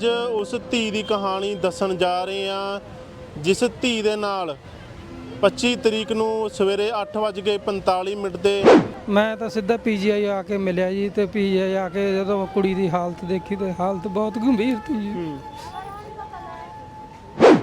ਅੱਜ ਉਸ ਧੀ ਦੀ ਕਹਾਣੀ ਦੱਸਣ ਜਾ ਰਹੇ ਹਾਂ ਜਿਸ ਧੀ ਦੇ ਨਾਲ 25 ਤਰੀਕ ਨੂੰ ਸਵੇਰੇ 8:45 ਮਿੰਟ ਤੇ ਮੈਂ ਤਾਂ ਸਿੱਧਾ ਪੀਜੀਆਈ ਆ ਕੇ ਮਿਲਿਆ ਜੀ ਤੇ ਪੀਜੀਆਈ ਆ ਕੇ ਜਦੋਂ ਕੁੜੀ ਦੀ ਹਾਲਤ ਦੇਖੀ ਤੇ ਹਾਲਤ ਬਹੁਤ ਗੰਭੀਰ ਸੀ ਜੀ।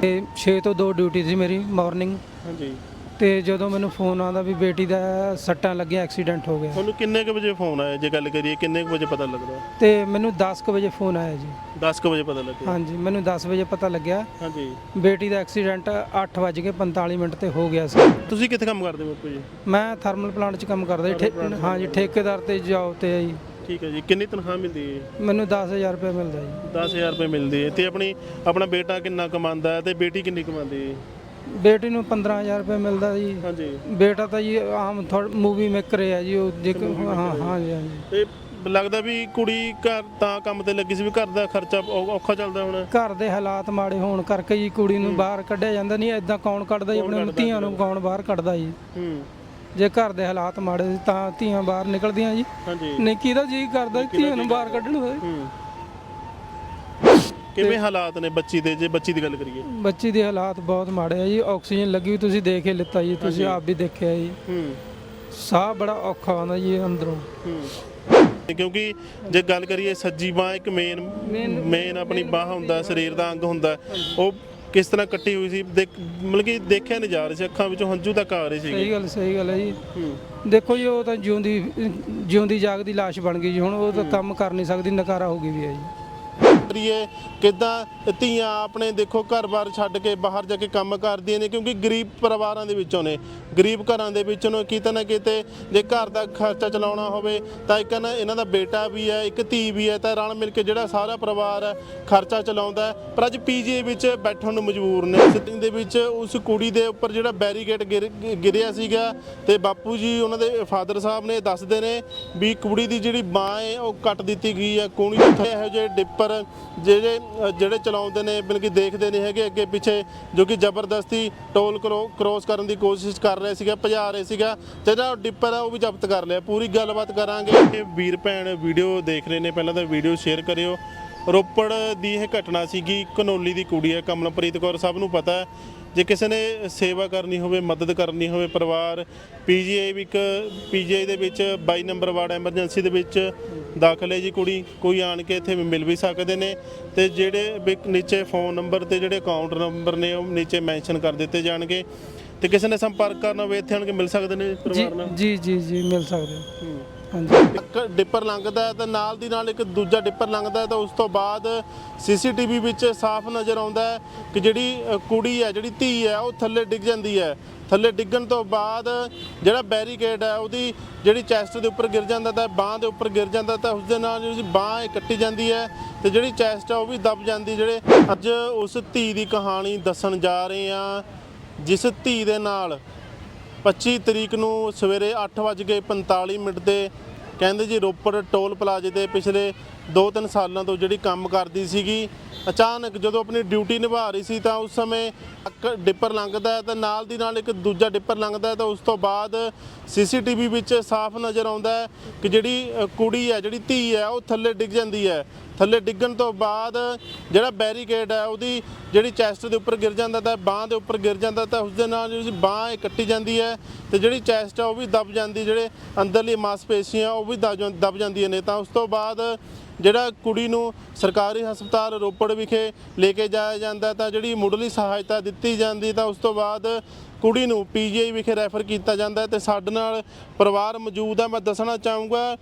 ਤੇ 6 ਤੋਂ 2 ਡਿਊਟੀ ਸੀ ਮੇਰੀ ਮਾਰਨਿੰਗ। ਹਾਂਜੀ। ਤੇ ਜਦੋਂ ਮੈਨੂੰ ਫੋਨ ਆਉਂਦਾ ਵੀ ਬੇਟੀ ਦਾ ਸੱਟਾਂ ਲੱਗੀਆਂ ਐਕਸੀਡੈਂਟ ਹੋ ਗਿਆ। ਤੁਹਾਨੂੰ ਕਿੰਨੇ ਕੁ ਵਜੇ ਫੋਨ ਆਇਆ ਜੇ ਗੱਲ ਕਰੀਏ ਕਿੰਨੇ ਕੁ ਵਜੇ ਪਤਾ ਲੱਗਦਾ? ਤੇ ਮੈਨੂੰ 10 ਕੁ ਵਜੇ ਫੋਨ ਆਇਆ ਜੀ। 10 ਕੁ ਵਜੇ ਪਤਾ ਲੱਗਿਆ? ਹਾਂਜੀ ਮੈਨੂੰ 10 ਵਜੇ ਪਤਾ ਲੱਗਿਆ। ਹਾਂਜੀ। ਬੇਟੀ ਦਾ ਐਕਸੀਡੈਂਟ 8:45 ਮਿੰਟ ਤੇ ਹੋ ਗਿਆ ਸੀ। ਤੁਸੀਂ ਕਿੱਥੇ ਕੰਮ ਕਰਦੇ ਹੋ ਬਾਪੂ ਜੀ? ਮੈਂ ਥਰਮਲ ਪਲਾਂਟ 'ਚ ਕੰਮ ਕਰਦਾ ਜੀ ਠੇ- ਹਾਂਜੀ ਠੇਕੇਦਾਰ ਤੇ ਜੌਬ ਤੇ ਆ ਜੀ। ਠੀਕ ਹੈ ਜੀ ਕਿੰਨੀ ਤਨਖਾਹ ਮਿਲਦੀ ਹੈ ਮੈਨੂੰ 10000 ਰੁਪਏ ਮਿਲਦਾ ਜੀ। 10000 ਰੁਪਏ ਮਿਲਦੀ ਹੈ। ਤੇ ਆਪਣੀ ਆਪਣਾ ਬੇਟਾ ਕਿੰਨਾ ਕਮਾਉਂਦਾ ਹੈ ਤੇ ਬੇਟੀ ਕਿੰਨੀ ਕਮਾਉਂਦੀ ਹੈ? ਬੇਟੀ ਨੂੰ 15000 ਰੁਪਏ ਮਿਲਦਾ ਜੀ। ਹਾਂਜੀ। ਬੇਟਾ ਤਾਂ ਜੀ ਆਮ ਮੂਵੀ ਮੇਕਰ ਹੈ ਜੀ ਉਹ ਜੇ ਹਾਂ ਹਾਂ ਜੀ ਹਾਂਜੀ ਤੇ ਲੱਗਦਾ ਵੀ ਕੁੜੀ ਘਰ ਤਾਂ ਕੰਮ ਤੇ ਲੱਗੀ ਸੀ ਵੀ ਘਰ ਦਾ ਖਰਚਾ ਔ- ਔਖਾ ਚੱਲਦਾ ਹੁਣ। ਘਰ ਦੇ ਹਾਲਾਤ ਮਾੜੇ ਹੋਣ ਕਰਕੇ ਜੀ ਕੁੜੀ ਨੂੰ ਬਾਹਰ ਕੱਢਿਆ ਜਾਂਦਾ ਨਹੀਂ ਐਦਾਂ ਕੌਣ ਕੱਢਦਾ ਜੀ ਆਪਣੇ ਧੀਆਂ ਨੂੰ ਕੌਣ ਬਾਹਰ ਕੱਢਦਾ ਜੀ। ਹੂੰ। ਜੇ ਘਰ ਦੇ ਹਾਲਾਤ ਮਾੜੇ ਸੀ ਤਾਂ ਧੀਆਂ ਬਾਹਰ ਨਿਕਲਦੀਆਂ ਜੀ। ਹਾਂਜੀ। ਨਹੀਂ ਕਿਹਦਾ ਜੀ ਕਰਦਾ ਧੀਆਂ ਨੂੰ ਬਾਹਰ ਕੱਢਣ ਦਾ ਹੂੰ। ਕਿਵੇਂ ਹਾਲਾਤ ਨੇ ਬੱਚੀ ਦੇ? ਜੇ ਬੱਚੀ ਦੀ ਗੱਲ ਕਰੀਏ। ਬੱਚੀ ਦੇ ਹਾਲਾਤ ਬਹੁਤ ਮਾੜੇ ਆ ਜੀ। ਆਕਸੀਜਨ ਲੱਗੀ ਵੀ ਤੁਸੀਂ ਦੇਖ ਹੀ ਲਿੱਤਾ ਜੀ। ਤੁਸੀਂ ਆਪ ਵੀ ਦੇਖਿਆ ਜੀ। ਹੂੰ। ਸਾਹ ਬੜਾ ਔਖਾ ਆਉਂਦਾ ਜੀ ਅੰਦਰੋਂ। ਹੂੰ। ਕਿਉਂਕਿ ਜੇ ਗੱਲ ਕਰੀਏ ਸੱਜੀ ਬਾਹ ਇੱਕ ਮੇਨ ਮੇਨ ਆਪਣੀ ਬਾਹ ਹੁੰਦਾ ਸਰੀਰ ਦਾ ਅੰਗ ਹੁੰਦਾ। ਉਹ ਕਿਸ ਤਰ੍ਹਾਂ ਕੱਟੀ ਹੋਈ ਸੀ? ਮਤਲਬ ਕਿ ਦੇਖਿਆ ਨਹੀਂ ਜਾ ਰਿਹਾ ਸੀ। ਅੱਖਾਂ ਵਿੱਚੋਂ ਹੰਝੂ ਤੱਕ ਆ ਰਹੇ ਸੀਗੇ। ਸਹੀ ਗੱਲ ਸਹੀ ਗੱਲ ਹੈ ਜੀ। ਦੇਖੋ ਜੀ ਉਹ ਤਾਂ ਜਿਉਂਦੀ ਜਿਉਂਦੀ ਜਾਗਦੀ ਲਾਸ਼ ਬਣ ਗਈ ਜੀ। ਹੁਣ ਉਹ ਤਾਂ ਕੰਮ ਕਰ ਨਹੀਂ ਸਕਦੀ ਨਕਾਰਾ ਹੋ ਗਈ ਵੀ ਹੈ ਜੀ। ਕਰੀਏ, ਕਿਦਾਂ ਧੀਆਂ ਆਪਣੇ ਦੇਖੋ ਘਰ-ਬਾਰ ਛੱਡ ਕੇ ਬਾਹਰ ਜਾ ਕੇ ਕੰਮ ਕਰਦੀਆਂ ਨੇ, ਕਿਉਂਕਿ ਗਰੀਬ ਪਰਿਵਾਰਾਂ ਦੇ ਵਿੱਚੋਂ ਨੇ। ਗਰੀਬ ਘਰਾਂ ਦੇ ਵਿੱਚੋਂ ਨੇ ਕਿਤੇ ਨਾ ਕਿਤੇ ਜੇ ਘਰ ਦਾ ਖਰਚਾ ਚਲਾਉਣਾ ਹੋਵੇ, ਤਾਂ ਇੱਕ ਨਾ ਇਹਨਾਂ ਦਾ ਬੇਟਾ ਵੀ ਹੈ, ਇੱਕ ਧੀ ਵੀ ਹੈ, ਤਾਂ ਰਲ ਮਿਲ ਕੇ ਜਿਹੜਾ ਸਾਰਾ ਪਰਿਵਾਰ ਖਰਚਾ ਚਲਾਉਂਦਾ ਪਰ ਅੱਜ ਪੀਜੀਏ ਵਿੱਚ ਬੈਠਣ ਨੂੰ ਮਜਬੂਰ ਨੇ। ਸਿਟਿੰਗ ਦੇ ਵਿੱਚ ਉਸ ਕੁੜੀ ਦੇ ਉੱਪਰ ਜਿਹੜਾ ਬੈਰੀਕੇਡ ਗਿਰ- ਗਿਰਿਆ ਸੀਗਾ ਤੇ ਬਾਪੂ ਜੀ ਉਹਨਾਂ ਦੇ ਫਾਦਰ ਸਾਹਿਬ ਨੇ ਦੱਸਦੇ ਨੇ ਵੀ ਕੁੜੀ ਦੀ ਜਿਹੜੀ ਬਾਹ ਹੈ, ਉਹ ਕੱਟ ਦਿੱਤੀ ਗਈ ਹੈ। ਕੋਣੀ ਤੋਂ ਇਹੋ ਜਿਹੇ ਡਿੱਪਰ ਜਿਹੜੇ ਜਿਹੜੇ ਚਲਾਉਂਦੇ ਨੇ ਬਲਕਿ ਦੇਖਦੇ ਨਹੀਂ ਹੈਗੇ ਅੱਗੇ ਪਿੱਛੇ, ਜੋ ਕਿ ਜ਼ਬਰਦਸਤੀ ਟੋਲ ਕ੍ਰੋਸ ਕਰਨ ਦੀ ਕੋਸ਼ਿਸ਼ ਕਰ ਰਹੇ ਸੀਗਾ, ਭਜਾ ਰਹੇ ਸੀਗਾ ਤੇ ਜਿਹੜਾ ਡਿੱਪਰ ਹੈ ਉਹ ਵੀ ਜ਼ਬਤ ਕਰ ਲਿਆ। ਪੂਰੀ ਗੱਲਬਾਤ ਕਰਾਂਗੇ। ਇਹ ਵੀਰ ਭੈਣ ਵੀਡੀਓ ਦੇਖ ਰਹੇ ਨੇ, ਪਹਿਲਾਂ ਤਾਂ ਵੀਡੀਓ ਸ਼ੇਅਰ ਕਰਿਓ। ਰੋਪੜ ਦੀ ਇਹ ਘਟਨਾ ਸੀਗੀ, ਕਨੋਲੀ ਦੀ ਕੁੜੀ ਹੈ, ਕਮਲਪ੍ਰੀਤ ਕੌਰ। ਸਭ ਨੂੰ ਪਤਾ ਹੈ ਜੇ ਕਿਸੇ ਨੇ ਸੇਵਾ ਕਰਨੀ ਹੋਵੇ ਮਦਦ ਕਰਨੀ ਹੋਵੇ ਪਰਿਵਾਰ ਪੀਜੀਆਈ ਵੀ ਇੱਕ ਪੀਜੀਆਈ ਦੇ ਵਿੱਚ 22 ਨੰਬਰ ਵਾਰਡ ਐਮਰਜੈਂਸੀ ਦੇ ਵਿੱਚ ਦਾਖਲ ਹੈ ਜੀ ਕੁੜੀ। ਕੋਈ ਆਣ ਕੇ ਇੱਥੇ ਮਿਲ ਵੀ ਸਕਦੇ ਨੇ ਤੇ ਜਿਹੜੇ ਵੀ ਨੀਚੇ ਫੋਨ ਨੰਬਰ ਤੇ ਜਿਹੜੇ ਅਕਾਊਂਟ ਨੰਬਰ ਨੇ ਉਹ ਨੀਚੇ ਮੈਂਸ਼ਨ ਕਰ ਦਿੱਤੇ ਜਾਣਗੇ। ਤੇ ਕਿਸੇ ਨੇ ਸੰਪਰਕ ਕਰਨਾ ਹੋਵੇ ਇੱਥੇ ਆਣ ਕੇ ਮਿਲ ਸਕਦੇ ਨੇ ਪਰਿਵਾਰ ਨਾਲ? ਜੀ ਜੀ ਜੀ ਮਿਲ ਸਕਦੇ ਹੋ। ਹਾਂਜੀ। ਇੱਕ ਡਿੱਪਰ ਲੰਘਦਾ ਹੈ ਤਾਂ ਨਾਲ ਦੀ ਨਾਲ ਇੱਕ ਦੂਜਾ ਡਿੱਪਰ ਲੰਘਦਾ ਹੈ ਤਾਂ ਉਸ ਤੋਂ ਬਾਅਦ ਸੀਸੀਟੀਵੀ ਵਿੱਚ ਸਾਫ਼ ਨਜ਼ਰ ਆਉਂਦਾ ਹੈ ਕਿ ਜਿਹੜੀ ਅ, ਕੁੜੀ ਹੈ ਜਿਹੜੀ ਧੀ ਹੈ ਉਹ ਥੱਲੇ ਡਿੱਗ ਜਾਂਦੀ ਹੈ। ਥੱਲੇ ਡਿੱਗਣ ਤੋਂ ਬਾਅਦ ਜਿਹੜਾ ਬੈਰੀਕੇਡ ਹੈ ਉਹਦੀ ਜਿਹੜੀ ਚੈਸਟ ਦੇ ਉੱਪਰ ਗਿਰ ਜਾਂਦਾ ਤਾਂ ਬਾਹ ਦੇ ਉੱਪਰ ਗਿਰ ਜਾਂਦਾ ਤਾਂ ਉਸ ਦੇ ਨਾਲ ਜਿਹੜੀ ਬਾਹ ਹੈ ਕੱਟੀ ਜਾਂਦੀ ਹੈ ਤੇ ਜਿਹੜੀ ਚੈਸਟ ਹੈ ਉਹ ਵੀ ਦਬ ਜਾਂਦੀ ਜਿਹੜੇ ਅੱਜ ਉਸ ਧੀ ਦੀ ਕਹਾਣੀ ਦੱਸਣ ਜਾ ਰਹੇ ਹਾਂ ਜਿਸ ਧੀ ਦੇ ਨਾਲ 25 ਤਰੀਕ ਨੂੰ ਸਵੇਰੇ 8:45 ਮਿੰਟ ਤੇ ਕਹਿੰਦੇ ਜੀ ਰੋਪੜ ਟੋਲ ਪਲਾਜ਼ੇ ਤੇ ਪਿਛਲੇ 2-3 ਸਾਲਾਂ ਤੋਂ ਜਿਹੜੀ ਕੰਮ ਕਰਦੀ ਸੀਗੀ ਅਚਾਨਕ ਜਦੋਂ ਆਪਣੀ ਡਿਊਟੀ ਨਿਭਾ ਰਹੀ ਸੀ ਤਾਂ ਉਸ ਸਮੇਂ ਇੱਕ ਡਿੱਪਰ ਲੰਘਦਾ ਹੈ ਤਾਂ ਨਾਲ ਦੀ ਨਾਲ ਇੱਕ ਦੂਜਾ ਡਿੱਪਰ ਲੰਘਦਾ ਹੈ ਤਾਂ ਉਸ ਤੋਂ ਬਾਅਦ ਸੀਸੀਟੀਵੀ ਵਿੱਚ ਸਾਫ਼ ਨਜ਼ਰ ਆਉਂਦਾ ਹੈ ਕਿ ਜਿਹੜੀ ਕੁੜੀ ਹੈ, ਜਿਹੜੀ ਧੀ ਹੈ, ਉਹ ਥੱਲੇ ਡਿੱਗ ਜਾਂਦੀ ਹੈ। ਥੱਲੇ ਡਿੱਗਣ ਤੋਂ ਬਾਅਦ ਜਿਹੜਾ ਬੈਰੀਕੇਡ ਹੈ, ਉਹਦੀ ਜਿਹੜੀ ਚੈਸਟ ਦੇ ਉੱਪਰ ਗਿਰ ਜਾਂਦਾ ਤਾਂ ਬਾਹ ਦੇ ਉੱਪਰ ਗਿਰ ਜਾਂਦਾ ਤਾਂ ਉਸ ਦੇ ਨਾਲ ਜਿਹੜੀ ਬਾਹ ਕੱਟੀ ਜਾਂਦੀ ਹੈ ਤੇ ਜਿਹੜੀ ਚੈਸਟ ਆ ਉਹ ਵੀ ਦਬ ਜਾਂਦੀ ਜਿਹੜੇ ਅੰਦਰਲੀ ਮਾਸਪੇਸ਼ੀਆਂ, ਉਹ ਵੀ ਦਬ ਜਾਂ- ਦਬ ਜਾਂਦੀਆਂ ਨੇ। ਤਾਂ ਉਸ ਤੋਂ ਬਾਅਦ ਜਿਹੜਾ ਕੁੜੀ ਨੂੰ ਸਰਕਾਰੀ ਹਸਪਤਾਲ ਰੋਪੜ ਵਿਖੇ ਲੈ ਕੇ ਜਾਇਆ ਜਾਂਦਾ ਤਾਂ ਜਿਹੜੀ ਮੁੱਢਲੀ ਸਹਾਇਤਾ ਦਿੱਤੀ ਜਾਂਦੀ ਤਾਂ ਉਸ ਤੋਂ ਬਾਅਦ ਕੁੜੀ ਨੂੰ ਪੀਜੀਆਈ ਵਿਖੇ ਰੈਫਰ ਕੀਤਾ ਜਾਂਦਾ ਹੈ ਤੇ ਸਾਡੇ ਨਾਲ ਪਰਿਵਾਰ ਮੌਜੂਦ ਹੈ। ਮੈਂ ਦੱਸਣਾ ਚਾਹੂੰਗਾ,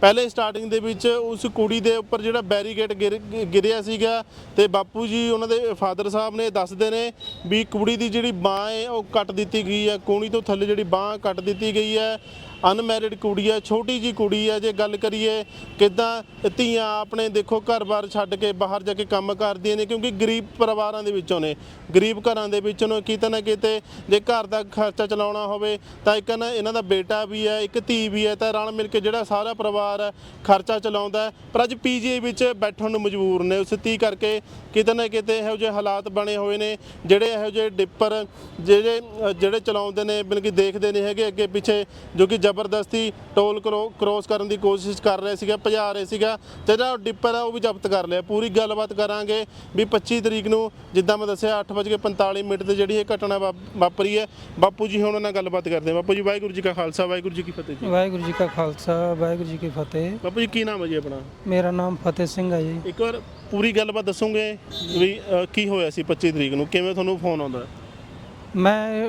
ਪਹਿਲੇ ਸਟਾਰਟਿੰਗ ਦੇ ਵਿੱਚ ਉਸ ਕੁੜੀ ਦੇ ਉੱਪਰ ਜਿਹੜਾ ਬੈਰੀਕੇਡ ਗਿਰ, ਗਿਰਿਆ ਸੀਗਾ ਤੇ ਬਾਪੂ ਜੀ ਉਹਨਾਂ ਦੇ ਫਾਦਰ ਸਾਹਿਬ ਨੇ ਦੱਸਦੇ ਨੇ ਵੀ ਕੁੜੀ ਦੀ ਜਿਹੜੀ ਬਾਹ ਹੈ ਉਹ ਕੱਟ ਦਿੱਤੀ ਗਈ ਹੈ ਕੋਣੀ ਤੋਂ ਥੱਲੇ ਜਿਹੜੀ ਬਾਹ ਕੱਟ ਦਿੱਤੀ ਗਈ ਹੈ। ਅਨਮੈਰਿਡ ਕੁੜੀ ਹੈ, ਛੋਟੀ ਜੀ ਕੁੜੀ ਹੈ, ਜੇ ਗੱਲ ਕਰੀਏ ਕਿਦਾਂ ਧੀਆਂ ਆਪਣੇ ਦੇਖੋ ਘਰ-ਬਾਰ ਛੱਡ ਕੇ ਬਾਹਰ ਜਾ ਕੇ ਕੰਮ ਕਰਦੀਆਂ ਨੇ, ਕਿਉਂਕਿ ਗਰੀਬ ਪਰਿਵਾਰਾਂ ਦੇ ਵਿੱਚੋਂ ਨੇ, ਗਰੀਬ ਘਰਾਂ ਦੇ ਵਿੱਚੋਂ ਨੇ ਕਿਤੇ ਨਾ ਕਿਤੇ ਜੇ ਘਰ ਦਾ ਖਰਚਾ ਚਲਾਉਣਾ ਹੋਵੇ ਤਾਂ ਇੱਕ ਨਾ ਇਹਨਾਂ ਦਾ ਬੇਟਾ ਵੀ ਹੈ, ਇੱਕ ਧੀ ਵੀ ਹੈ, ਤਾਂ ਰਲ ਮਿਲ ਕੇ ਜਿਹੜਾ ਸਾਰਾ ਪਰਿਵਾਰ ਖਰਚਾ ਚਲਾਉਂਦਾ ਪਰ ਅੱਜ ਪੀਜੀਆਈ ਵਿੱਚ ਬੈਠਣ ਨੂੰ ਮਜਬੂਰ ਨੇ, ਉਸ ਧੀ ਕਰਕੇ ਕਿਤੇ ਨਾ ਕਿਤੇ ਇਹੋ ਜਿਹੇ ਹਾਲਾਤ ਬਣੇ ਹੋਏ ਨੇ, ਜਿਹੜੇ ਇਹੋ ਜਿਹੇ ਡਿੱਪਰ, ਜਿਹੜੇ ਜਿਹੜੇ ਚਲਾਉਂਦੇ ਨੇ ਬਲਕਿ ਦੇਖਦੇ ਨਹੀਂ ਹੈਗੇ ਅੱਗੇ ਪਿੱਛੇ ਜੋ ਕਿ ਜ਼ਬਰਦਸਤੀ ਟੋਲ ਕ੍ਰੋਸ ਕਰਨ ਦੀ ਕੋਸ਼ਿਸ਼ ਕਰ ਰਿਹਾ ਸੀਗਾ ਭਜਾ ਰਿਹਾ ਸੀਗਾ ਤੇ ਜਿਹੜਾ ਡਿੱਪਰ ਹੈ ਉਹ ਵੀ ਜ਼ਬਤ ਕਰ ਲਿਆ। ਪੂਰੀ ਗੱਲਬਾਤ ਕਰਾਂਗੇ ਵੀ 25 ਤਰੀਕ ਨੂੰ ਜਿੱਦਾਂ ਮੈਂ ਦੱਸਿਆ 8:45 ਮਿੰਟ ਤੇ ਜਿਹੜੀ ਇਹ ਘਟਨਾ ਵਾਪਰੀ ਹੈ। ਬਾਪੂ ਜੀ ਹੁਣ ਉਹਨਾਂ ਨਾਲ ਗੱਲਬਾਤ ਕਰਦੇ ਬਾਪੂ ਜੀ ਵਾਹਿਗੁਰੂ ਜੀ ਕਾ ਖਾਲਸਾ ਵਾਹਿਗੁਰੂ ਜੀ ਕੀ ਫਤਿਹ ਜੀ। ਵਾਹਿਗੁਰੂ ਜੀ ਕਾ ਖਾਲਸਾ ਵਾਹਿਗੁਰੂ ਜੀ ਕੀ ਫਤਿਹ। ਬਾਪੂ ਜੀ ਕੀ ਨਾਮ ਹੈ ਜੀ ਆਪਣਾ? ਮੇਰਾ ਨਾਮ ਫਤਿਹ ਸਿੰਘ ਹੈ ਜੀ। ਇੱਕ ਵਾਰ ਪੂਰੀ ਗੱਲਬਾਤ ਦੱਸੋਗੇ ਵੀ ਕੀ ਹੋਇਆ ਸੀ 25 ਤਰੀਕ ਨੂੰ? ਕਿਵੇਂ ਤੁਹਾਨੂੰ ਫੋਨ ਆਉਂਦਾ? ਮੈਂ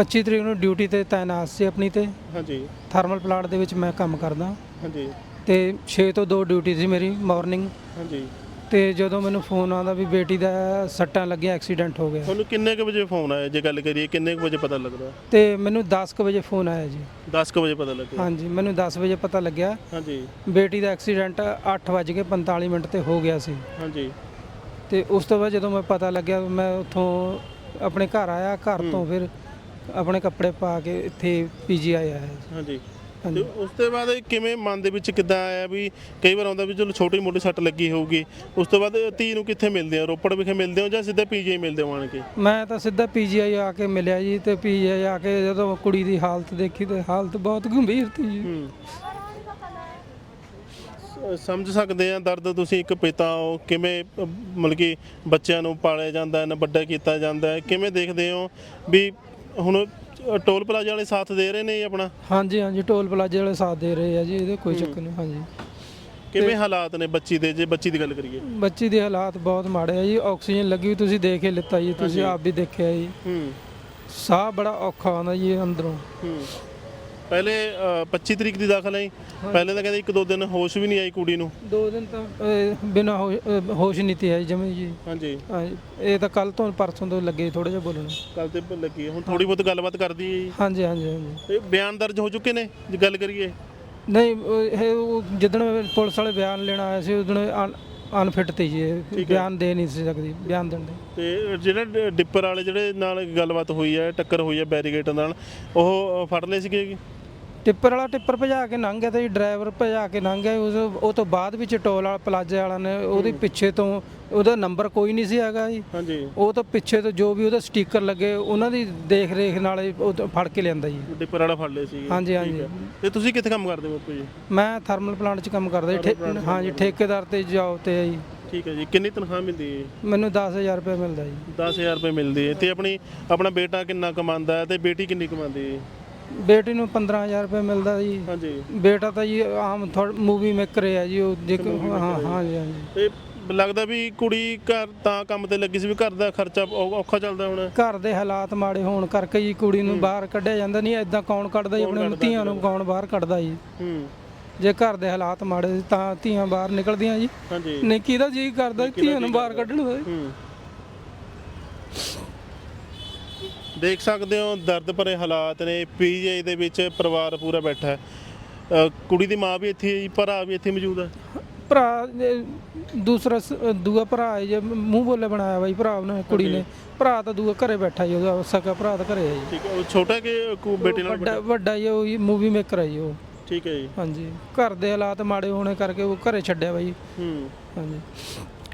25 ਤਰੀਕ ਨੂੰ ਡਿਊਟੀ ਤੇ ਤਾਇਨਾਤ ਸੀ ਆਪਣੀ ਤੇ। ਹਾਂਜੀ। ਥਰਮਲ ਪਲਾਂਟ ਦੇ ਵਿੱਚ ਮੈਂ ਕੰਮ ਕਰਦਾ। ਹਾਂਜੀ। ਤੇ 6 ਤੋਂ 2 ਡਿਊਟੀ ਸੀ ਮੇਰੀ ਮਾਰਨਿੰਗ ਹਾਂਜੀ। ਤੇ ਜਦੋਂ ਮੈਨੂੰ ਫੋਨ ਆਉਂਦਾ ਵੀ ਬੇਟੀ ਦਾ ਸੱਟਾਂ ਲੱਗੀਆਂ ਐਕਸੀਡੈਂਟ ਹੋ ਗਿਆ। ਤੁਹਾਨੂੰ ਕਿੰਨੇ ਕੁ ਵਜੇ ਫੋਨ ਆਇਆ ਜੇ ਗੱਲ ਕਰੀਏ ਕਿੰਨੇ ਕੁ ਵਜੇ ਪਤਾ ਲੱਗਦਾ? ਤੇ ਮੈਨੂੰ 10 ਕੁ ਵਜੇ ਫੋਨ ਆਇਆ ਜੀ। 10 ਕੁ ਵਜੇ ਪਤਾ ਲੱਗਿਆ? ਹਾਂਜੀ ਮੈਨੂੰ 10 ਵਜੇ ਪਤਾ ਲੱਗਿਆ। ਹਾਂਜੀ। ਬੇਟੀ ਦਾ ਐਕਸੀਡੈਂਟ 8:45 ਮਿੰਟ ਤੇ ਹੋ ਗਿਆ ਸੀ। ਹਾਂਜੀ। ਤੇ ਉਸ ਤੋਂ ਬਾਅਦ ਜਦੋਂ ਮੈਂ ਪਤਾ ਲੱਗਿਆ ਮੈਂ ਉੱਥੋਂ ਆਪਣੇ ਘਰ ਆਇਆ ਘਰ ਤੋਂ ਫਿਰ ਆਪਣੇ ਕੱਪੜੇ ਪਾ ਕੇ ਇੱਥੇ ਪੀਜੀਆਈ ਆਇਆ ਜੀ। ਹਾਂਜੀ। ਤੇ ਉਸ ਤੋਂ ਬਾਅਦ ਇਹ ਕਿਵੇਂ ਮਨ ਦੇ ਵਿੱਚ ਕਿੱਦਾਂ ਆਇਆ ਵੀ ਕਈ ਵਾਰ ਆਉਂਦਾ ਵੀ ਚਲੋ ਛੋਟੀ ਮੋਟੀ ਸੱਟ ਲੱਗੀ ਹੋਊਗੀ ਉਸ ਤੋਂ ਬਾਅਦ ਧੀ ਨੂੰ ਕਿੱਥੇ ਮਿਲਦੇ ਆ ਰੋਪੜ ਵਿਖੇ ਮਿਲਦੇ ਹੋ ਜਾਂ ਸਿੱਧਾ ਪੀਜੀਆਈ ਮਿਲਦੇ ਹੋ ਆਣ ਕੇ? ਮੈਂ ਤਾਂ ਸਿੱਧਾ ਪੀਜੀਆਈ ਆ ਕੇ ਮਿਲਿਆ ਜੀ ਤੇ ਪੀਜੀਆਈ ਆ ਕੇ ਜਦੋਂ ਕੁੜੀ ਦੀ ਹਾਲਤ ਦੇਖੀ ਤੇ ਹਾਲਤ ਬਹੁਤ ਗੰਭੀਰ ਸੀ ਜੀ। ਹੂੰ। ਸ- ਸਮਝ ਸਕਦੇ ਆ ਦਰਦ ਤੁਸੀਂ ਇੱਕ ਪਿਤਾ ਹੋ ਕਿਵੇਂ ਮਤਲਬ ਕਿ ਬੱਚਿਆਂ ਨੂੰ ਪਾਲਿਆ ਜਾਂਦਾ ਹੈ ਨਾ ਵੱਡਾ ਕੀਤਾ ਜਾਂਦਾ ਹੈ ਕਿਵੇਂ ਦੇਖਦੇ ਹੋ ਵੀ ਹੁਣ ਟੋਲ ਪਲਾਜ਼ਾ ਵਾਲੇ ਸਾਥ ਦੇ ਰਹੇ ਨੇ ਜੀ ਆਪਣਾ? ਹਾਂਜੀ ਹਾਂਜੀ ਟੋਲ ਪਲਾਜ਼ੇ ਵਾਲੇ ਸਾਥ ਦੇ ਰਹੇ ਆ ਜੀ ਇਹਦੇ ਕੋਈ ਚੱਕਰ ਨਹੀਂ ਹਾਂਜੀ। ਕਿਵੇਂ ਹਾਲਾਤ ਨੇ ਬੱਚੀ ਦੇ ਜੇ ਬੱਚੀ ਦੀ ਗੱਲ ਕਰੀਏ? ਬੱਚੀ ਦੇ ਹਾਲਾਤ ਬਹੁਤ ਮਾੜੇ ਆ ਜੀ ਆਕਸੀਜਨ ਲੱਗੀ ਹੋਈ ਤੁਸੀਂ ਦੇਖ ਹੀ ਲਿੱਤਾ ਜੀ ਤੁਸੀਂ ਆਪ ਵੀ ਦੇਖਿਆ ਜੀ। ਹੂੰ। ਸਾਹ ਬੜਾ ਔਖਾ ਆਉਂਦਾ ਜੀ ਅੰਦਰੋਂ। ਹੂੰ। ਪਹਿਲੇ ਅ, 25 ਤਰੀਕ ਦੀ ਦਾਖਲ ਹੈ ਪਹਿਲੇ ਤਾਂ ਕਹਿੰਦੇ ਇੱਕ ਦੋ ਦਿਨ ਹੋਸ਼ ਵੀ ਨਹੀਂ ਆਈ ਕੁੜੀ ਨੂੰ। ਦੋ ਦਿਨ ਤਾਂ ਅਹ, ਬਿਨਾਂ ਹੋ- ਅਹ, ਹੋਸ਼ ਨਹੀਂ ਤੀ ਆਈ ਜਮੇ ਜੀ। ਹਾਂਜੀ। ਹਾਂਜੀ, ਇਹ ਤਾਂ ਕੱਲ ਤੋਂ ਪਰਸੋਂ ਤੋਂ ਲੱਗੇ ਥੋੜਾ ਜਿਹਾ ਬੋਲਣ। ਕੱਲ ਤੇ ਲੱਗੀ ਹੈ। ਹੁਣ ਥੋੜੀ ਬਹੁਤ ਗੱਲਬਾਤ ਕਰਦੀ ਹੈ ਹਾਂਜੀ ਹਾਂਜੀ ਹਾਂਜੀ। ਇਹ ਬਿਆਨ ਦਰਜ ਹੋ ਚੁੱਕੇ ਨੇ ਜੇ ਗੱਲ ਕਰੀਏ? ਨਹੀਂ ਉਹ ਇਹ ਉਹ ਜਿੱਦਣ ਪੁਲਿਸ ਵਾਲੇ ਬਿਆਨ ਲੈਣ ਆਏ ਸੀ ਉਦੋਂ ਅਨਫਿਟ ਤੇ ਜੀ ਇਹ। ਬਿਆਨ ਦੇ ਨਹੀਂ ਸੀ ਸਕਦੀ ਬਿਆਨ ਦੇਣ ਦੇ। ਤੇ ਜਿਹੜੇ ਡ- ਡਿੱਪਰ ਵਾਲੇ ਜਿਹੜੇ ਨਾਲ ਗੱਲਬਾਤ ਹੋਈ ਹੈ ਟੱਕਰ ਹੋਈ ਹੈ ਬੈਰੀਗੇਟ ਨਾਲ ਉਹ ਅ, ਫੜ ਲਏ ਸੀਗੇ ਜੀ? ਟਿੱਪਰ ਵਾਲਾ ਟਿੱਪਰ ਭਜਾ ਕੇ ਲੰਘ ਗਿਆ ਤੇ ਡਰਾਈਵਰ ਭਜਾ ਕੇ ਲੰਘ ਗਿਆ ਉਸ ਉਹ ਤੋਂ ਬਾਅਦ ਵਿੱਚ ਟੋਲ ਵਾਲਾ ਪਲਾਜ਼ੇ ਵਾਲਾ ਨੇ ਉਹਦੇ ਪਿੱਛੇ ਤੋਂ ਉਹਦਾ ਨੰਬਰ ਕੋਈ ਨਹੀਂ ਸੀ ਹੈਗਾ ਜੀ। ਹਾਂਜੀ। ਉਹ ਤਾਂ ਪਿੱਛੇ ਤੋਂ ਜੋ ਵੀ ਉਹਦਾ ਸਟicker ਲੱਗੇ ਉਹਨਾਂ ਦੀ ਦੇਖ ਰੇਖ ਨਾਲ ਹੀ ਉਹ ਤੋਂ ਫੜ ਕੇ ਲਿਆਂਦਾ ਜੀ। ਡਿੱਪਰ ਵਾਲਾ ਫੜ ਲਏ ਸੀਗੇ ਹਾਂਜੀ, ਹਾਂਜੀ। ਤੇ ਤੁਸੀਂ ਕਿੱਥੇ ਕੰਮ ਕਰਦੇ ਹੋ ਬਾਪੂ ਜੀ? ਮੈਂ ਥਰਮਲ ਪਲਾਂਟ 'ਚ ਕੰਮ ਕਰਦਾ ਜੀ ਠੇ- ਹਾਂਜੀ ਠੇਕੇਦਾਰ ਤੇ ਜੌਬ ਤੇ ਹੈ ਜੀ। ਠੀਕ ਹੈ ਜੀ। ਕਿੰਨੀ ਤਨਖਾਹ ਮਿਲਦੀ ਹੈ ਮੈਨੂੰ 10000 ਰੁਪਏ ਮਿਲਦਾ ਜੀ। 10000 ਰੁਪਏ ਮਿਲਦੀ ਹੈ। ਤੇ ਆਪਣੀ ਆਪਣਾ ਬੇਟਾ ਕਿੰਨਾ ਕਮਾਉਂਦਾ ਹੈ ਤੇ ਬੇਟੀ ਕਿੰਨੀ ਕਮਾਉਂਦੀ ਹੈ ਬੇਟੀ ਨੂੰ 15000 ਰੁਪਏ ਮਿਲਦਾ ਜੀ। ਹਾਂਜੀ। ਬੇਟਾ ਤਾਂ ਜੀ ਆਮ ਥੋੜਾ ਮੂਵੀ ਮੇਕਰ ਹੈ ਜੀ ਉਹ ਜੇ। ਹਾਂ ਹਾਂਜੀ ਹਾਂਜੀ ਤੇ ਲੱਗਦਾ ਵੀ ਕੁੜੀ ਘਰ ਤਾਂ ਕੰਮ ਤੇ ਲੱਗੀ ਸੀ ਵੀ ਘਰ ਦਾ ਖਰਚਾ ਔਖਾ ਚੱਲਦਾ ਹੁਣ। ਘਰ ਦੇ ਹਾਲਾਤ ਮਾੜੇ ਹੋਣ ਕਰਕੇ ਜੀ ਕੁੜੀ ਨੂੰ ਬਾਹਰ ਕੱਢਿਆ ਜਾਂਦਾ ਨਹੀਂ ਐਦਾਂ ਕੌਣ ਕੱਢਦਾ ਜੀ ਆਪਣੇ ਧੀਆਂ ਨੂੰ ਕੌਣ ਬਾਹਰ ਕੱਢਦਾ ਜੀ। ਹੂੰ। ਜੇ ਘਰ ਦੇ ਹਾਲਾਤ ਮਾੜੇ ਤਾਂ ਧੀਆਂ ਬਾਹਰ ਨਿਕਲਦੀਆਂ ਜੀ। ਹਾਂਜੀ। ਨਹੀਂ ਕਿਹਦਾ ਜੀ ਕਰਦਾ ਧੀਆਂ ਨੂੰ ਬਾਹਰ ਕੱਢਣ ਦਾ ਜੀ? ਹੂੰ। ਦੇਖ ਸਕਦੇ ਹੋ ਦਰਦ ਭਰੇ ਹਾਲਾਤ ਨੇ ਪੀਜੀਆਈ ਦੇ ਵਿੱਚ ਪਰਿਵਾਰ ਪੂਰਾ ਬੈਠਾ ਹੈ। ਅ, ਕੁੜੀ ਦੀ ਮਾਂ ਵੀ ਇੱਥੇ ਹੈ ਜੀ ਭਰਾ ਵੀ ਇੱਥੇ ਮੌਜੂਦ ਹੈ। ਭਰਾ ਦੂਸਰਾ ਸ- ਦੂਆ ਭਰਾ ਹੈ ਜੇ ਮੂੰਹ ਬੋਲੇ ਬਣਾਇਆ ਬਾਈ ਭਰਾ ਉਹਨੇ ਕੁੜੀ ਨੇ। ਭਰਾ ਤਾਂ ਦੂਆ ਘਰੇ ਬੈਠਾ ਜੀ ਉਹਦਾ ਸਕਾ ਭਰਾ ਤਾਂ ਘਰੇ ਹੈ ਜੀ। ਠੀਕ ਹੈ ਉਹ ਛੋਟਾ ਕਿ ਕੋ ਬੇਟੇ ਨਾਲ ਵੱਡਾ ਵੱਡਾ? ਜੀ ਉਹ ਮੂਵੀ ਮੇਕਰ ਹੈ ਜੀ ਉਹ। ਠੀਕ ਹੈ ਜੀ। ਹਾਂਜੀ। ਘਰ ਦੇ ਹਾਲਾਤ ਮਾੜੇ ਹੋਣੇ ਕਰਕੇ ਉਹ ਘਰੇ ਛੱਡਿਆ ਬਾਈ। ਹੂੰ। ਹਾਂਜੀ।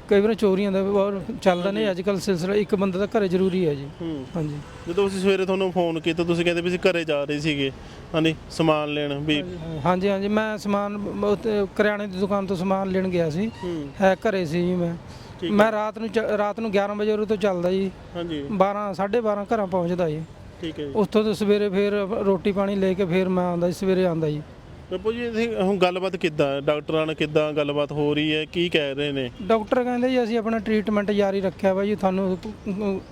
ਕਈ ਵਾਰ ਚੋਰੀਆਂ ਦਾ ਬਹੁਤ ਚੱਲਦਾ ਨਹੀਂ ਅੱਜ ਕੱਲ ਸਿਲਸਿਲਾ ਇੱਕ ਬੰਦਾ ਤਾਂ ਘਰੇ ਜ਼ਰੂਰੀ ਹੈ ਜੀ। ਹੂੰ। ਹਾਂਜੀ। ਜਦੋਂ ਅਸੀਂ ਸਵੇਰੇ ਤੁਹਾਨੂੰ ਫੋਨ ਕੀਤਾ ਤੁਸੀਂ ਕਹਿੰਦੇ ਵੀ ਅਸੀਂ ਘਰੇ ਜਾ ਰਹੇ ਸੀਗੇ ਹਾਂਜੀ ਸਮਾਨ ਲੈਣ ਵੀ। ਹਾਂਜੀ ਹਾਂਜੀ ਮੈਂ ਸਮਾਨ ਉੱਥੇ ਕਰਿਆਨੇ ਦੀ ਦੁਕਾਨ ਤੋਂ ਸਮਾਨ ਲੈਣ ਗਿਆ ਸੀ। ਹੂੰ। ਹੈ ਘਰੇ ਸੀ ਜੀ ਮੈਂ। ਠੀਕ ਮੈਂ ਰਾਤ ਨੂੰ ਚ- ਰਾਤ ਨੂੰ 11 ਵਜੇ ਉਰੇ ਤੋਂ ਚੱਲਦਾ ਜੀ। ਹਾਂਜੀ। 12 12:30 ਘਰਾਂ ਪਹੁੰਚਦਾ ਜੀ। ਠੀਕ ਹੈ ਜੀ। ਉੱਥੋਂ ਤੋਂ ਸਵੇਰੇ ਫੇਰ ਰੋਟੀ ਪਾਣੀ ਲੈ ਕੇ ਫੇਰ ਮੈਂ ਆਉਂਦਾ ਜੀ ਸਵੇਰੇ ਆਉਂਦਾ ਜੀ। ਬੱਪੂ ਜੀ ਇੱਥੇ ਹੁਣ ਗੱਲਬਾਤ ਕਿੱਦਾਂ? ਡਾਕਟਰਾਂ ਨਾਲ ਕਿੱਦਾਂ ਗੱਲਬਾਤ ਹੋ ਰਹੀ ਹੈ? ਕੀ ਕਹਿ ਰਹੇ ਨੇ? ਡਾਕਟਰ ਕਹਿੰਦੇ ਜੀ ਅਸੀਂ ਆਪਣਾ ਟ੍ਰੀਟਮੈਂਟ ਜਾਰੀ ਰੱਖਿਆ ਵਾ ਜੀ ਤੁਹਾਨੂੰ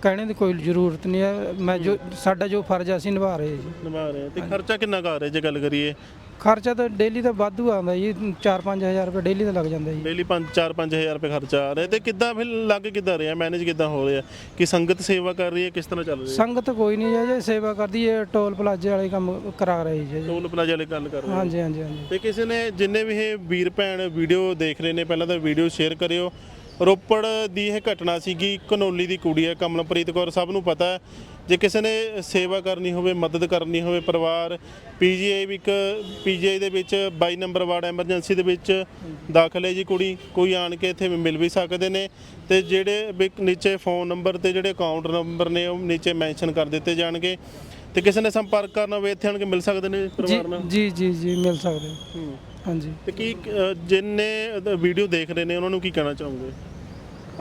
ਕਹਿਣੇ ਦੀ ਕੋਈ ਜ਼ਰੂਰਤ ਨਹੀਂ ਹੈ। ਮੈਂ ਜੋ ਸਾਡਾ ਜੋ ਫਰਜ਼ ਹੈ ਅਸੀਂ ਨਿਭਾ ਰਹੇ ਜੀ। ਨਿਭਾ ਰਹੇ। ਤੇ ਖਰਚਾ ਕਿੰਨਾ ਕਰ ਰਹੇ ਜੇ ਗੱਲ ਕਰੀਏ? ਖਰਚਾ ਤਾਂ ਡੇਲੀ ਦਾ ਵਾਧੂ ਆਉਂਦਾ ਜੀ 4-5000 ਰੁਪਏ ਡੇਲੀ ਦਾ ਲੱਗ ਜਾਂਦਾ ਜੀ। ਡੇਲੀ 5 4 5000 ਰੁਪਏ ਖਰਚਾ ਆ ਰਿਹਾ। ਤੇ ਕਿੱਦਾਂ ਫਿਰ ਲੱਗ ਕਿੱਦਾਂ ਰਿਹਾ? ਮੈਨੇਜ ਕਿੱਦਾਂ ਹੋ ਰਿਹਾ? ਕਿ ਸੰਗਤ ਸੇਵਾ ਕਰ ਰਹੀ ਹੈ? ਕਿਸ ਤਰ੍ਹਾਂ ਚੱਲ ਰਹੀ? ਹੈ ਸੰਗਤ ਕੋਈ ਨਹੀਂ ਹੈ ਜੇ ਸੇਵਾ ਕਰਦੀ ਹੈ ਟੋਲ ਪਲਾਜ਼ੇ ਵਾਲੇ ਕੰਮ ਕਰਾ ਰਹੇ ਜੀ ਟੋਲ ਪਲਾਜ਼ਾ ਵਾਲੇ ਗੱਲ ਕਰ ਰਹੇ ਹੋ। ਹਾਂਜੀ ਹਾਂਜੀ ਹਾਂਜੀ। ਤੇ ਕਿਸੇ ਨੇ ਜਿੰਨੇ ਵੀ ਇਹ ਵੀਰ ਭੈਣ ਵੀਡੀਓ ਦੇਖ ਰਹੇ ਨੇ ਪਹਿਲਾਂ ਤਾਂ ਵੀਡੀਓ ਸ਼ੇਅਰ ਕਰਿਓ। ਰੋਪੜ ਦੀ ਇਹ ਘਟਨਾ ਸੀਗੀ ਕਨੋਲੀ ਦੀ ਕੁੜੀ ਹੈ ਕਮਲਪ੍ਰੀਤ ਕੌਰ। ਸਭ ਨੂੰ ਪਤਾ ਹੈ ਜੇ ਕਿਸੇ ਨੇ ਸੇਵਾ ਕਰਨੀ ਹੋਵੇ ਮਦਦ ਕਰਨੀ ਹੋਵੇ ਪਰਿਵਾਰ ਪੀਜੀਆਈ ਵੀ ਇੱਕ ਪੀਜੀਆਈ ਦੇ ਵਿੱਚ 22 ਨੰਬਰ ਵਾਰਡ ਐਮਰਜੈਂਸੀ ਦੇ ਵਿੱਚ ਦਾਖਲ ਹੈ ਜੀ ਕੁੜੀ। ਕੋਈ ਆਣ ਕੇ ਇੱਥੇ ਮਿਲ ਵੀ ਸਕਦੇ ਨੇ ਤੇ ਜਿਹੜੇ ਵੀ ਨੀਚੇ ਫੋਨ ਨੰਬਰ ਤੇ ਜਿਹੜੇ ਅਕਾਊਂਟ ਨੰਬਰ ਨੇ ਉਹ ਨੀਚੇ ਮੈਂਸ਼ਨ ਕਰ ਦਿੱਤੇ ਜਾਣਗੇ। ਤੇ ਕਿਸੇ ਨੇ ਸੰਪਰਕ ਕਰਨਾ ਹੋਵੇ ਇੱਥੇ ਆਣ ਕੇ ਮਿਲ ਸਕਦੇ ਨੇ ਪਰਿਵਾਰ ਨਾਲ? ਜੀ ਜੀ ਜੀ ਮਿਲ ਸਕਦੇ। ਹੋ। ਹਾਂਜੀ। ਤੇ ਕੀ ਜਿੰਨੇ ਵੀਡੀਓ ਦੇਖ ਰਹੇ ਨੇ ਉਹਨਾਂ ਨੂੰ ਕੀ ਕਹਿਣਾ ਚਾਹੋਗੇ?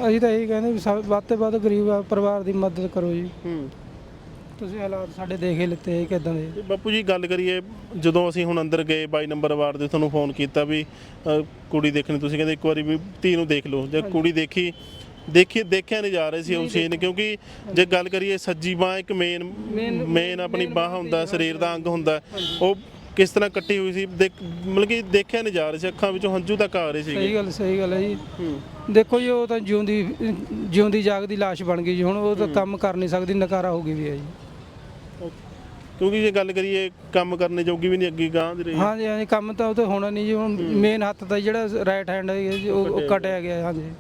ਅਸੀਂ ਤਾਂ ਇਹੀ ਕਹਿੰਦੇ ਵੀ ਸਭ ਵੱਧ ਤੋਂ ਵੱਧ ਗਰੀਬ ਪਰਿਵਾਰ ਦੀ ਮਦਦ ਕਰੋ ਜੀ। ਹੂੰ। ਤੁਸੀਂ ਹਾਲਾਤ ਸਾਡੇ ਦੇਖ ਹੀ ਲਿੱਤੇ ਇਹ ਕਿਦਾਂ ਦੇ? ਬਾਪੂ ਜੀ ਗੱਲ ਕਰੀਏ ਜਦੋਂ ਅਸੀਂ ਹੁਣ ਅੰਦਰ ਗਏ 22 ਨੰਬਰ ਵਾਰਡ ਦੇ ਤੁਹਾਨੂੰ ਫੋਨ ਕੀਤਾ ਵੀ ਅ, ਕੁੜੀ ਦੇਖਣੀ ਤੁਸੀਂ ਕਹਿੰਦੇ ਇੱਕ ਵਾਰੀ ਵੀ ਧੀ ਨੂੰ ਦੇਖ ਲਓ। ਜੇ ਕੁੜੀ ਦੇਖੀ ਦੇਖੀ ਦੇਖਿਆ ਨਹੀਂ ਜਾ ਰਿਹਾ ਸੀ ਉਸ ਚੀਜ਼ ਨੇ ਕਿਉਂਕਿ ਜੇ ਗੱਲ ਕਰੀਏ ਸੱਜੀ ਬਾਹ ਇੱਕ ਮੇਨ Main- ਮੇਨ ਆਪਣੀ ਬਾਹ ਹੁੰਦਾ ਸਰੀਰ ਦਾ ਅੰਗ ਹੁੰਦਾ। ਉਹ ਕਿਸ ਤਰ੍ਹਾਂ ਕੱਟੀ ਹੋਈ ਸੀ ਦੇਖ ਮਤਲਬ ਕਿ ਦੇਖਿਆ ਨਹੀਂ ਜਾ ਰਿਹਾ ਸੀ ਅੱਖਾਂ ਵਿੱਚੋਂ ਹੰਝੂ ਤੱਕ ਆ ਰਹੇ ਸੀਗੇ। ਸਹੀ ਗੱਲ ਸਹੀ ਗੱਲ ਹੈ ਜੀ। ਦੇਖੋ ਜੀ ਉਹ ਤਾਂ ਜਿਉਂਦੀ ਜਿਉਂਦੀ ਜਾਗਦੀ ਲਾਸ਼ ਬਣ ਗਈ ਜੀ ਹੁਣ ਉਹ ਤਾਂ ਕੰਮ ਕਰ ਨਹੀਂ ਸਕਦੀ ਨਕਾਰਾ ਹੋ ਗਈ ਵੀ ਹੈ ਜੀ। ਕਿਉਂਕਿ ਜੇ ਗੱਲ ਕਰੀਏ ਕੰਮ ਕਰਨੇ ਜੋਗੀ ਵੀ ਨਹੀਂ ਅੱਗੇ ਗਾਂ ਦੀ ਰਹੀ। ਹਾਂਜੀ ਹਾਂਜੀ ਕੰਮ ਤਾਂ ਉਹ ਤਾਂ ਹੋਣਾ ਨਹੀਂ ਜੀ ਹੁਣ ਮੇਨ ਹੱਥ ਦਾ ਜਿਹੜਾ ਰਾਈਟ ਹੈਂਡ ਹੈ ਜੀ, ਉਹ ਕਟਿਆ ਗਿਆ। ਹਾਂਜੀ।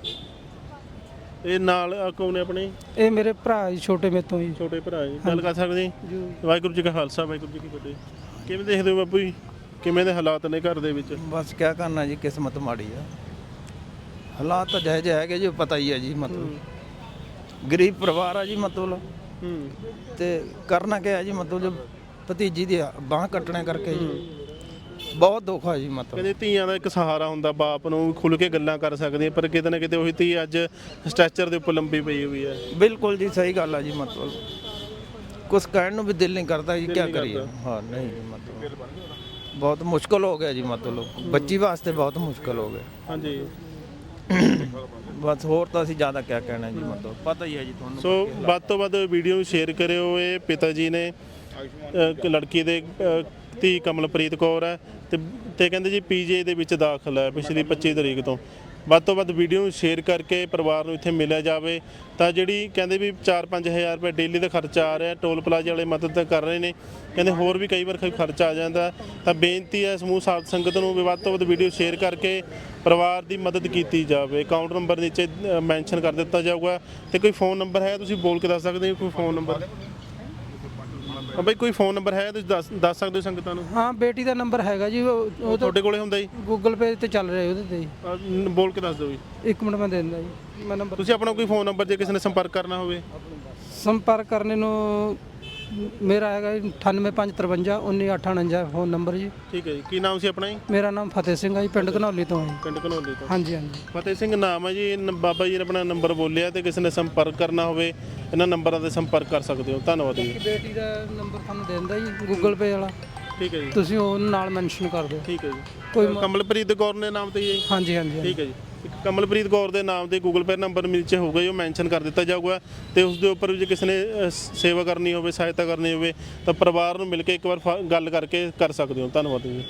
ਇਹ ਨਾਲ ਕੌਣ ਨੇ ਆਪਣੇ? ਇਹ ਮੇਰੇ ਭਰਾ ਜੀ ਛੋਟੇ ਮੇਰੇ ਤੋਂ ਜੀ। ਛੋਟੇ ਭਰਾ ਜੀ। ਗੱਲ ਕਰ ਸਕਦੇ ਜੀ? ਵਾਹਿਗੁਰੂ ਜੀ ਕਾ ਖਾਲਸਾ ਵਾਹਿਗੁਰੂ ਜੀ ਕੀ ਫਤਿਹ। ਕਿਵੇਂ ਦੇਖਦੇ ਹੋ ਬਾਪੂ ਜੀ? ਕਿਵੇਂ ਦੇ ਹਾਲਾਤ ਨੇ ਘਰ ਦੇ ਵਿੱਚ? ਬਸ ਕਿਆ ਕਰਨਾ ਜੀ ਕਿਸਮਤ ਮਾੜੀ ਆ। ਹਾਲਾਤ ਤਾਂ ਜਿਹੇ ਜਿਹੇ ਹੈਗੇ ਜੀ ਪਤਾ ਹੀ ਹੈ ਜੀ ਮਤਲਬ। ਗਰੀਬ ਪਰਿਵਾਰ ਆ ਜੀ ਮਤਲਬ। ਤੇ ਕਰਨਾ ਕਿਆ ਹੈ ਜੀ ਮਤਲਬ ਭਤੀਜੀ ਦੀ ਬਾਹ ਕੱਟਣੇ ਕਰਕੇ ਜੀ। ਬਹੁਤ ਦੁੱਖ ਆ ਜੀ ਮਤਲਬ। ਕਹਿੰਦੇ ਧੀਆਂ ਦਾ ਇੱਕ ਸਹਾਰਾ ਹੁੰਦਾ ਬਾਪ ਨੂੰ ਖੁੱਲ ਕੇ ਗੱਲਾਂ ਕਰ ਸਕਦੀਆਂ ਪਰ ਕਿਤੇ ਨਾ ਕਿਤੇ ਉਹੀ ਧੀ ਅੱਜ ਸਟ੍ਰੈਚਰ ਦੇ ਉੱਪਰ ਲੰਬੀ ਪਈ ਹੋਈ ਹੈ। ਬਿਲਕੁਲ ਜੀ ਸਹੀ ਗੱਲ ਆ ਜੀ ਮਤਲਬ। ਕੁਝ ਕਹਿਣ ਨੂੰ ਵੀ ਦਿਲ ਨਹੀਂ ਕਰਦਾ ਜੀ ਨਹੀਂ ਕਰੀਏ। ਹਾਂ ਨਹੀਂ ਜੀ ਮਤਲਬ। ਬਹੁਤ ਮੁਸ਼ਕਲ ਹੋ ਗਿਆ ਜੀ ਮਤਲਬ। ਬੱਚੀ ਵਾਸਤੇ ਬਹੁਤ ਮੁਸ਼ਕਲ ਹੋ ਗਿਆ। ਹਾਂਜੀ। ਬਸ ਹੋਰ ਤਾਂ ਅਸੀਂ ਜ਼ਿਆਦਾ ਕਿਆ ਕਹਿਣਾ ਜੀ ਮਤਲਬ ਪਤਾ ਹੀ ਹੈ ਜੀ ਤੁਹਾਨੂੰ ਸੋ ਵੱਧ ਤੋਂ ਵੱਧ ਵੀਡੀਓ ਸ਼ੇਅਰ ਕਰਿਓ। ਇਹ ਪਿਤਾ ਜੀ ਨੇ ਅ, ਇੱਕ ਲੜਕੀ ਦੇ ਅ, ਧੀ ਕਮਲਪ੍ਰੀਤ ਕੌਰ ਹੈ। ਤੇ ਤੇ ਕਹਿੰਦੇ ਜੀ ਪੀਜੀ ਦੇ ਵਿੱਚ ਦਾਖਲ ਹੈ ਪਿਛਲੀ 25 ਤਰੀਕ ਤੋਂ। ਵੱਧ ਤੋਂ ਵੱਧ ਵੀਡੀਓ ਨੂੰ ਸ਼ੇਅਰ ਕਰਕੇ ਪਰਿਵਾਰ ਨੂੰ ਇੱਥੇ ਮਿਲਿਆ ਜਾਵੇ। ਤਾਂ ਜਿਹੜੀ ਕਹਿੰਦੇ ਵੀ 4-5000 ਰੁਪਏ ਡੇਲੀ ਦਾ ਖਰਚਾ ਆ ਰਿਹਾ, ਟੋਲ ਪਲਾਜ਼ੇ ਵਾਲੇ ਮਦਦ ਕਰ ਰਹੇ ਨੇ। ਕਹਿੰਦੇ ਹੋਰ ਵੀ ਕਈ ਵਾਰ ਖਰਚਾ ਆ ਜਾਂਦਾ। ਤਾਂ ਬੇਨਤੀ ਹੈ ਸਮੂਹ ਸਾਧ ਸੰਗਤ ਨੂੰ ਵੀ ਵੱਧ ਤੋਂ ਵੱਧ ਵੀਡੀਓ ਸ਼ੇਅਰ ਕਰਕੇ ਪਰਿਵਾਰ ਦੀ ਮਦਦ ਕੀਤੀ ਜਾਵੇ। ਅਕਾਊਂਟ ਨੰਬਰ ਨੀਚੇ ਮੈਂਸ਼ਨ ਕਰ ਦਿੱਤਾ ਜਾਊਗਾ। ਤੇ ਕੋਈ ਫੋਨ ਨੰਬਰ ਹੈ? ਤੁਸੀਂ ਬੋਲ ਕੇ ਦੱਸ ਸਕਦੇ ਹੋ ਕੋਈ ਫੋਨ ਨੰਬਰ ਹਾਂ ਬਈ ਕੋਈ ਫੋਨ ਨੰਬਰ ਹੈ ਤੁਸੀਂ ਦੱਸ ਦੱਸ ਸਕਦੇ ਹੋ ਸੰਗਤਾਂ ਨੂੰ? ਹਾਂ ਬੇਟੀ ਦਾ ਨੰਬਰ ਹੈਗਾ ਜੀ ਉਹ ਉਹ ਤਾਂ ਤੁਹਾਡੇ ਕੋਲੇ ਹੁੰਦਾ ਜੀ? ਗੂਗਲ ਪੇ ਤੇ ਚੱਲ ਰਿਹਾ ਉਹਦੇ ਤੇ ਜੀ। ਅਹ, ਨ- ਬੋਲ ਕੇ ਦੱਸ ਦਿਓ ਜੀ। ਇੱਕ ਮਿੰਟ ਮੈਂ ਦੇ ਦਿੰਦਾ ਜੀ ਮੈਂ ਨੰਬਰ ਤੁਸੀਂ ਆਪਣਾ ਕੋਈ ਫੋਨ ਨੰਬਰ ਜੇ ਕਿਸੇ ਨੇ ਸੰਪਰਕ ਕਰਨਾ ਹੋਵੇ। ਸੰਪਰਕ ਕਰਨੇ ਨੂੰ ਮੇਰਾ ਹੈਗਾ ਜੀ 98553 19849 ਫੋਨ ਨੰਬਰ ਜੀ। ਠੀਕ ਹੈ ਜੀ। ਕੀ ਨਾਮ ਸੀ ਆਪਣਾ ਜੀ? ਮੇਰਾ ਨਾਮ ਫਤਿਹ ਸਿੰਘ ਹੈ ਜੀ ਪਿੰਡ ਘਨੌਲੀ ਤੋਂ ਹਾਂ ਪਿੰਡ ਘਨੌਲੀ ਤੋਂ। ਹਾਂਜੀ ਹਾਂਜੀ। ਫਤਿਹ ਸਿੰਘ ਨਾਮ ਹੈ ਜੀ। ਨ- ਬਾਬਾ ਜੀ ਨੇ ਆਪਣਾ ਨੰਬਰ ਬੋਲਿਆ ਤੇ ਕਿਸੇ ਨੇ ਸੰਪਰਕ ਕਰਨਾ ਹੋਵੇ ਇਹਨਾਂ ਨੰਬਰਾਂ ਤੇ ਸੰਪਰਕ ਕਰ ਸਕਦੇ ਹੋ। ਧੰਨਵਾਦ ਜੀ। ਬੇਟੀ ਦਾ ਨੰਬਰ ਤੁਹਾਨੂੰ ਦੇ ਦਿੰਦਾ ਜੀ ਗੂਗਲ ਪੇ ਵਾਲਾ। ਠੀਕ ਹੈ ਜੀ। ਤੁਸੀਂ ਉਹ ਨਾਲ ਮੈਂਸ਼ਨ ਕਰ ਦਿਓ। ਠੀਕ ਹੈ ਜੀ। ਕੋਈ ਕਮਲਪ੍ਰੀਤ ਕੌਰ ਦੇ ਨਾਮ ਤੇ ਜੀ? ਹਾਂਜੀ ਹਾਂਜੀ ਹਾਂਜੀ। ਠੀਕ ਹੈ ਜੀ। ਕਮਲਪ੍ਰੀਤ ਕੌਰ ਦੇ ਨਾਮ ਤੇ ਗੂਗਲ ਪੇ ਨੰਬਰ ਨੀਚੇ ਹੋਊਗਾ ਜੀ, ਉਹ ਮੈਂਸ਼ਨ ਕਰ ਦਿੱਤਾ ਜਾਊਗਾ ਤੇ ਉਸ ਦੇ ਉੱਪਰ ਵੀ ਜੇ ਕਿਸੇ ਨੇ ਅ, ਸੇਵਾ ਕਰਨੀ ਹੋਵੇ ਸਹਾਇਤਾ ਕਰਨੀ ਹੋਵੇ ਤਾਂ ਪਰਿਵਾਰ ਨੂੰ ਮਿਲ ਕੇ ਇੱਕ ਵਾਰ ਫ- ਗੱਲ ਕਰਕੇ ਕਰ ਸਕਦੇ ਹੋ। ਧੰਨਵਾਦ ਜੀ।